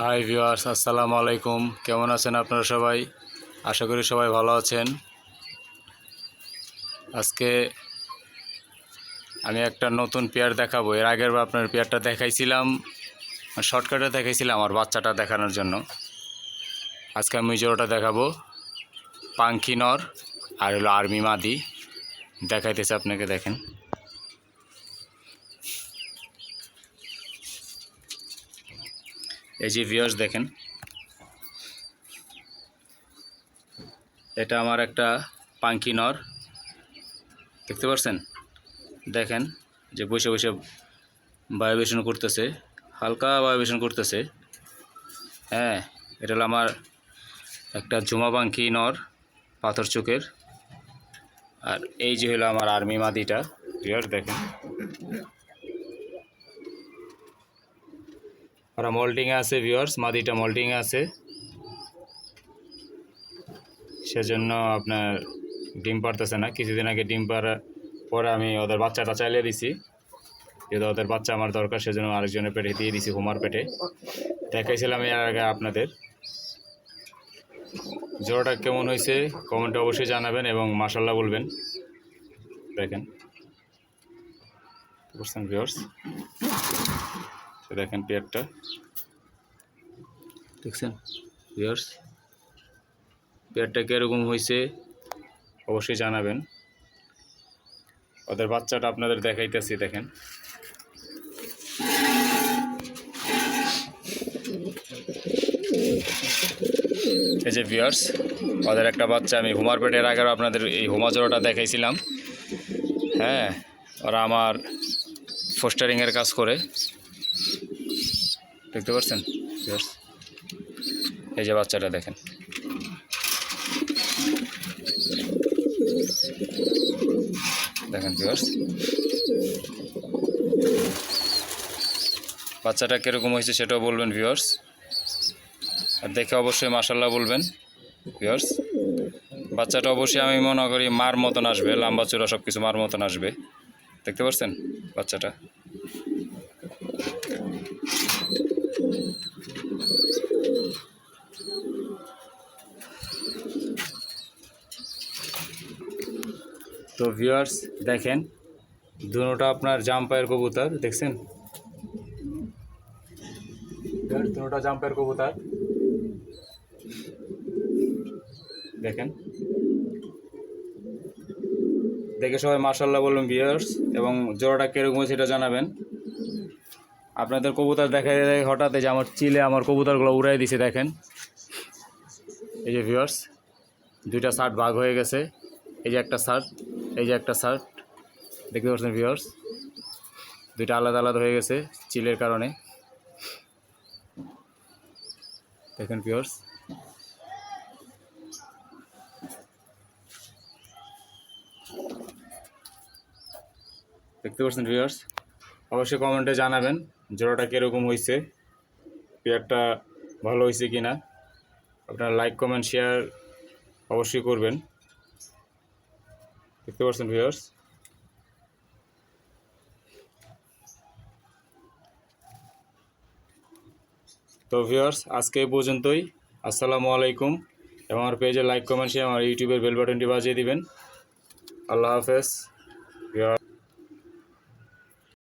Hi viewers আসসালামু আলাইকুম। কেমন আছেন আপনারা সবাই? আশা করি সবাই ভালো আছেন। আজকে আমি একটা নতুন পেয়ার দেখাবো। এর আগের বার আপনার পেয়ারটা দেখাইছিলাম শর্টকাটে দেখাইছিলাম আমার বাচ্চাটা দেখানোর জন্য। আজকে আমি জোড়াটা দেখাবো। পাঙ্কি নর আর হলো আর্মি মাদি। দেখাইতেছে আপনাকে, দেখেন। এই যে ভিউয়ার্স দেখেন, এটা আমার একটা পাঙ্কি নর। দেখতে পাচ্ছেন দেখেন যে বসে বসে বায়ুবেশন করতেছে, হালকা বায়ুবেশন করতেছে। হ্যাঁ এটা হলো আমার একটা ঝুমা পাঙ্কি নর, পাথর চোখের। আর এই যে হলো আমার আর্মি মাদিটা। দেখেন। ওরা মল্টিংয়ে আছে ভিউয়ার্স মাদিটা মল্টিংয়ে আছে। সেজন্য আপনার ডিম পারতেছে না। কিছুদিন আগে ডিম পাড়ার পরে আমি ওদের বাচ্চাটা চাইলে দিছি। যেহেতু ওদের বাচ্চা আমার দরকার, সেজন্য আরেকজনের পেটে দিয়ে দিছি, হুমার পেটে। দেখাইছিলাম এর আগে আপনাদের। জোড়াটা কেমন হয়েছে কমেন্টে অবশ্যই জানাবেন এবং মাসাল্লাহ বলবেন। দেখেন। ভিউয়ার্স তো দেখেন পেয়ারটা দেখছেন? ভিউয়ার্স পেয়ারটা কীরকম হয়েছে? অবশ্যই জানাবেন। ওদের বাচ্চাটা আপনাদের দেখাইতেছি দেখেন। এই যে ভিউয়ার্স ওদের একটা বাচ্চা আমি হুমার পেটের আগেও আপনাদের এই হুমা জোড়াটা দেখাইছিলাম। হ্যাঁ ওরা আমার ফোস্টারিংয়ের কাজ করে। দেখতে পাচ্ছেন? এই যে বাচ্চাটা দেখেন। দেখেন বাচ্চাটা কীরকম হয়েছে সেটাও বলবেন ভিউয়ার্স আর দেখে অবশ্যই মাসাল্লাহ বলবেন ভিউয়ার্স বাচ্চাটা অবশ্যই আমি মনে করি মার মতন আসবে, লম্বা চূড়া সব কিছু মার মতন আসবে। দেখতে পাচ্ছেন বাচ্চাটা? তো ভিউয়ার্স দেখেন দুটোটা আপনার জাম্পায়ের কবুতর, দেখছেন? দুটোটা জাম্পায়ের কবুতর। দেখেন। দেখে সবাই মার্শাল্লাহ বলুন ভিউয়ার্স এবং জোড়াটা কীরকম সেটা জানাবেন। আপনাদের কবুতর দেখা যায় হঠাৎ যে আমার চিলে আমার কবুতরগুলো উড়াই দিছে, দেখেন। এই যে ভিউয়ার্স দুইটা শার্ট ভাগ হয়ে গেছে। এই যে একটা শার্ট এই যে একটা শার্ট দেখতে পাচ্ছেন ভিউয়ার্স দুইটা আলাদা আলাদা হয়ে গেছে চিলের কারণে। দেখেন ভিউয়ার্স দেখতে পাচ্ছেন ভিউয়ার্স অবশ্যই কমেন্টে জানাবেন জোড়াটা কীরকম হয়েছে পেয়ারটা ভালো হয়েছে কি না আপনারা লাইক কমেন্ট শেয়ার অবশ্যই করবেন। দেখতে পাচ্ছেন ভিউয়ার্স তো ভিউয়ার্স আজকে এই পর্যন্তই। আসসালামু আলাইকুম। এবং আমার পেজে লাইক কমেন্ট শেয়ার আমার ইউটিউবের বেল বাটনটি বাজিয়ে দিবেন। আল্লাহ হাফেজ।